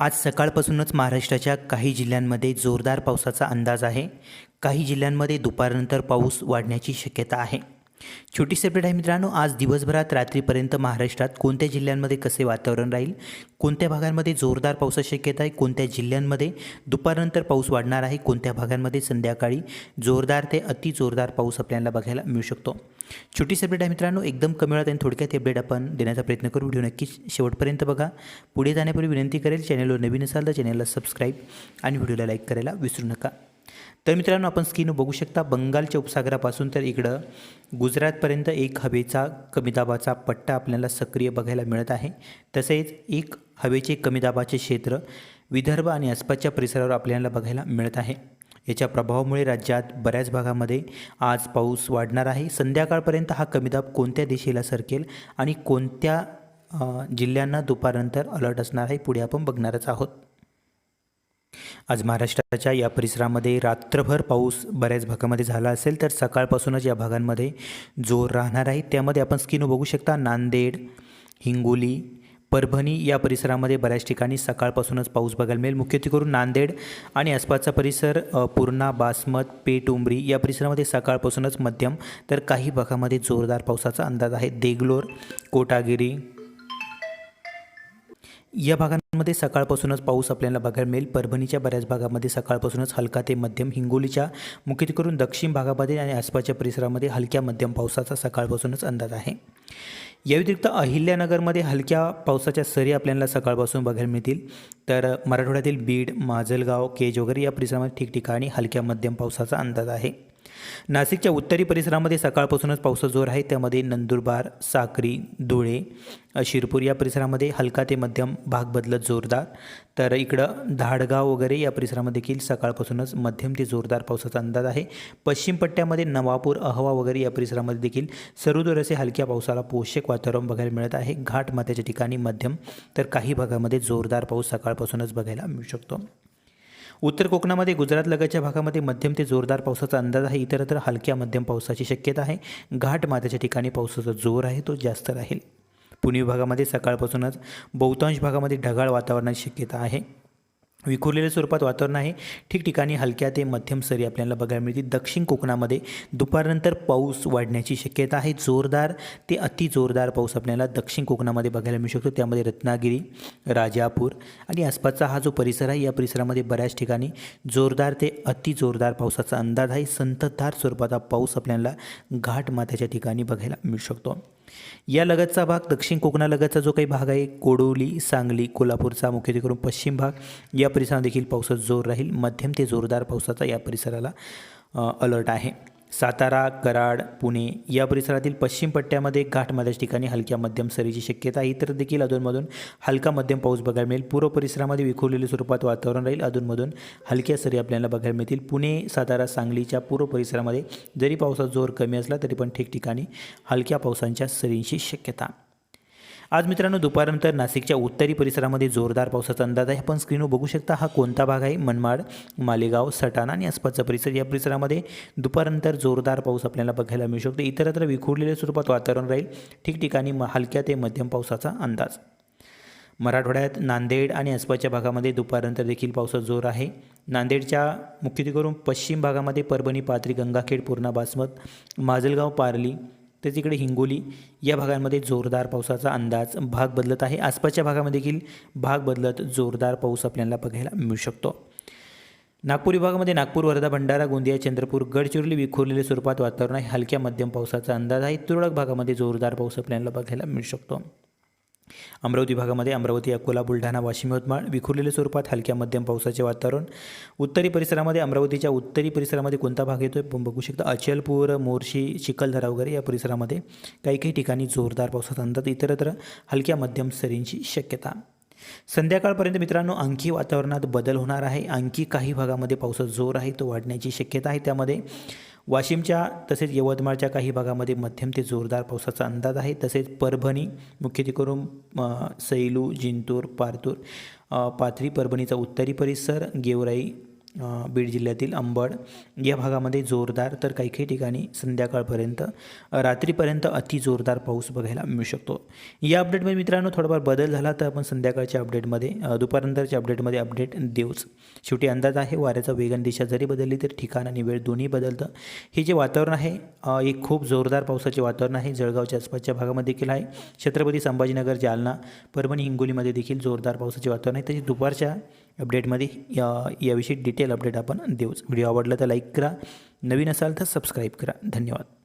आज सकाळपासूनच महाराष्ट्राच्या काही जिल्ह्यांमध्ये जोरदार पावसाचा अंदाज आहे. काही जिल्ह्यांमध्ये दुपारनंतर पाऊस वाढण्याची शक्यता आहे. छोटी सेपरेट आहे मित्रांनो आज दिवसभरात रात्रीपर्यंत महाराष्ट्रात कोणत्या जिल्ह्यांमध्ये कसे वातावरण राहील? कोणत्या भागांमध्ये जोरदार पावसाची शक्यता आहे? कोणत्या जिल्ह्यांमध्ये दुपारनंतर पाऊस वाढणार आहे? कोणत्या भागांमध्ये संध्याकाळी जोरदार ते अति जोरदार पाऊस आपल्याला बघायला मिळू शकतो? छोटी सेपरेट आहे मित्रांनो एकदम कमी वेळात आणि थोडक्यात अपडेट आपण देण्याचा प्रयत्न करू. व्हिडिओ नक्कीच शेवटपर्यंत बघा. पुढे जाण्यापूर्वी विनंती करेल चॅनलवर नवीन असाल तर चॅनलला सबस्क्राईब आणि व्हिडिओला लाईक करायला विसरू नका. तर मित्रांनो आपण स्क्रीन बघू शकता बंगालच्या उपसागरापासून तर इकडं गुजरातपर्यंत एक हवेचा कमी दाबाचा पट्टा आपल्याला सक्रिय बघायला मिळत आहे. तसेच एक हवेचे कमी दाबाचे क्षेत्र विदर्भ आणि आसपासच्या परिसरावर आपल्याला बघायला मिळत आहे. याच्या प्रभावामुळे राज्यात बऱ्याच भागामध्ये आज पाऊस वाढणार आहे. संध्याकाळपर्यंत हा कमी दाब कोणत्या दिशेला सरकेल आणि कोणत्या जिल्ह्यांना दुपारनंतर अलर्ट असणार आहे पुढे आपण बघणारच आहोत. आज महाराष्ट्राच्या या परिसरामध्ये रात्रभर पाऊस बऱ्याच भागामध्ये झाला असेल तर सकाळपासूनच या भागांमध्ये जोर राहणार आहे. त्यामध्ये आपण स्किन बघू शकता नांदेड हिंगोली परभणी या परिसरामध्ये बऱ्याच ठिकाणी सकाळपासूनच पाऊस बघायला मिळेल. मुख्यत्वे करून नांदेड आणि आसपासचा परिसर पूर्णा बासमत पेठ उमरी या परिसरामध्ये सकाळपासूनच मध्यम तर काही भागामध्ये जोरदार पावसाचा अंदाज आहे. देगलोर कोटागिरी या भागांमध्ये सकाळपासूनच पाऊस आपल्याला बघायला मिळेल. परभणीच्या बऱ्याच भागामध्ये सकाळपासूनच हलका ते मध्यम हिंगोलीच्या मुख्यत करून दक्षिण भागामध्ये आणि आसपासच्या परिसरामध्ये हलक्या मध्यम पावसाचा सकाळपासूनच अंदाज आहे. या व्यतिरिक्त अहिल्यानगरमध्ये हलक्या पावसाच्या सरी आपल्याला सकाळपासून बघायला मिळतील. तर मराठवाड्यातील बीड माजलगाव केज वगैरे या परिसरामध्ये ठिकठिकाणी हलक्या मध्यम पावसाचा अंदाज आहे. नाशिकच्या उत्तरी परिसरामध्ये सकाळपासूनच पावसाचा जोर आहे. त्यामध्ये नंदुरबार साक्री धुळे शिरपूर या परिसरामध्ये हलका ते मध्यम भाग बदलत जोरदार. तर इकडं धाडगाव वगैरे या परिसरामध्ये देखील सकाळपासूनच मध्यम ते जोरदार पावसाचा अंदाज आहे. पश्चिम पट्ट्यामध्ये नवापूर अहवा वगैरे या परिसरामध्ये देखील सर्वदूर असे हलक्या पावसाला पोषक वातावरण बघायला मिळत आहे. घाट माथ्याच्या ठिकाणी मध्यम तर काही भागामध्ये जोरदार पाऊस सकाळपासूनच बघायला मिळू शकतो. उत्तर कोकणामध्ये गुजरात लगतच्या भागामध्ये मध्यम ते जोरदार पावसाचा अंदाज आहे. इतरत्र हलक्या मध्यम पावसाची शक्यता आहे. घाट माथ्याच्या ठिकाणी पावसाचा जोर आहे तो जास्त राहील. पुणे विभागामध्ये सकाळपासूनच बहुतांश भागामध्ये ढगाळ वातावरणाची शक्यता आहे. विखुरलेल्या स्वरूपात वातावरण आहे. ठिकठिकाणी हलक्या ते मध्यम सरी आपल्याला बघायला मिळतील. दक्षिण कोकणामध्ये दुपारनंतर पाऊस वाढण्याची शक्यता आहे. जोरदार ते अति जोरदार पाऊस आपल्याला दक्षिण कोकणामध्ये बघायला मिळू शकतो. त्यामध्ये रत्नागिरी राजापूर आणि आसपासचा हा जो परिसर आहे या परिसरामध्ये बऱ्याच ठिकाणी जोरदार ते अति जोरदार पावसाचा अंदाज आहे. संततधार स्वरूपाचा पाऊस आपल्याला घाटमाथ्याच्या ठिकाणी बघायला मिळू शकतो. या लगतचा भाग दक्षिण कोकणालगतचा जो काही भाग आहे कोडोली सांगली कोल्हापूरचा मुख्यत्वे करून पश्चिम भाग या परिसरात देखील पावसात जोर राहील. मध्यम ते जोरदार पावसाचा या परिसराला अलर्ट आहे. सातारा कराड पुणे या परिसरातील पश्चिम पट्ट्यामध्ये घाटमाथ्याच्या ठिकाणी हलक्या मध्यम सरीची शक्यता आहे. इतर देखील अधूनमधून हलका मध्यम पाऊस बघायला मिळेल. पूर्व परिसरामध्ये विखुरलेल्या स्वरूपात वातावरण राहील. अधूनमधून हलक्या सरी आपल्याला बघायला मिळतील. पुणे सातारा सांगलीच्या पूर्व परिसरामध्ये जरी पावसाचा जोर कमी असला तरी पण ठिकठिकाणी हलक्या पावसांच्या सरींची शक्यता. आज मित्रांनो दुपारनंतर नाशिकच्या उत्तरी परिसरामध्ये जोरदार पावसाचा अंदाज आहे. आपण स्क्रीनवर बघू शकता हा कोणता भाग आहे? मनमाड मालेगाव सटाणा आणि आसपासचा परिसर. या परिसरामध्ये दुपारनंतर जोरदार पाऊस आपल्याला बघायला मिळू शकतो. इतरत्र विखुरलेल्या स्वरूपात वातावरण राहील. ठिकठिकाणी हलक्या ते मध्यम पावसाचा अंदाज. मराठवाड्यात नांदेड आणि आसपासच्या भागामध्ये दुपारनंतर देखील पावसाचा जोर आहे. नांदेडच्या मुख्यत्वे करून पश्चिम भागामध्ये परभणी पाथरी गंगाखेड पूर्णा बासमत माजलगाव पारली तर तिकडे हिंगोली या भागांमध्ये जोरदार पावसाचा अंदाज भाग बदलत आहे. आसपासच्या भागामध्ये देखील भाग बदलत जोरदार पाऊस आपल्याला बघायला मिळू शकतो. नागपूर विभागामध्ये नागपूर वर्धा भंडारा गोंदिया चंद्रपूर गडचिरोली विखुरलेल्या स्वरूपात वातावरण आहे. हलक्या मध्यम पावसाचा अंदाज आहे. तुरळक भागामध्ये जोरदार पाऊस आपल्याला बघायला मिळू शकतो. अमरावती भागामध्ये अमरावती अकोला बुलढाणा वाशिम यवतमाळ विखुरलेल्या स्वरूपात हलक्या मध्यम पावसाचे वातावरण. उत्तरी परिसरामध्ये अमरावतीच्या उत्तरी परिसरामध्ये कोणता भाग येतो आहे बघू शकता अचलपूर मोर्शी चिखलदरा वगैरे या परिसरामध्ये काही काही ठिकाणी जोरदार पावसाचा अंदाज इतरत्र हलक्या मध्यम सरींची शक्यता. संध्याकाळपर्यंत मित्रांनो आणखी वातावरणात बदल होणार आहे. आणखी काही भागामध्ये पावसाचा जोर आहे तो वाढण्याची शक्यता आहे. त्यामध्ये वाशिमच्या तसेच यवतमाळच्या काही भागामध्ये मध्यम ते जोरदार पावसाचा अंदाज आहे. तसेच परभणी मुख्यत्वे करून सैलू जिंतूर पारतूर पाथरी परभणीचा उत्तरी परिसर गेवराई बीड जिल्ह्यातील अंबड या भागामध्ये जोरदार तर काही काही ठिकाणी संध्याकाळपर्यंत रात्रीपर्यंत अति जोरदार पाऊस बघायला मिळू शकतो. या अपडेटमध्ये मित्रांनो थोडाफार बदल झाला तर आपण संध्याकाळच्या अपडेटमध्ये दुपारनंतरच्या अपडेटमध्ये अपडेट देऊच. शेवटी अंदाज आहे वाऱ्याचा वेगन दिशा जरी बदलली तर ठिकाण आणि वेळ दोन्ही बदलतं. हे जे वातावरण आहे एक खूप जोरदार पावसाचे वातावरण आहे. जळगावच्या आसपासच्या भागामध्ये देखील आहे. छत्रपती संभाजीनगर जालना परभणी हिंगोलीमध्ये देखील जोरदार पावसाचे वातावरण आहे. तसेच दुपारच्या अपडेटमध्ये या याविषयी डिटेल अपडेट आपण देऊच. व्हिडिओ आवडला तर लाईक करा. नवीन असाल तर सबस्क्राईब करा. धन्यवाद.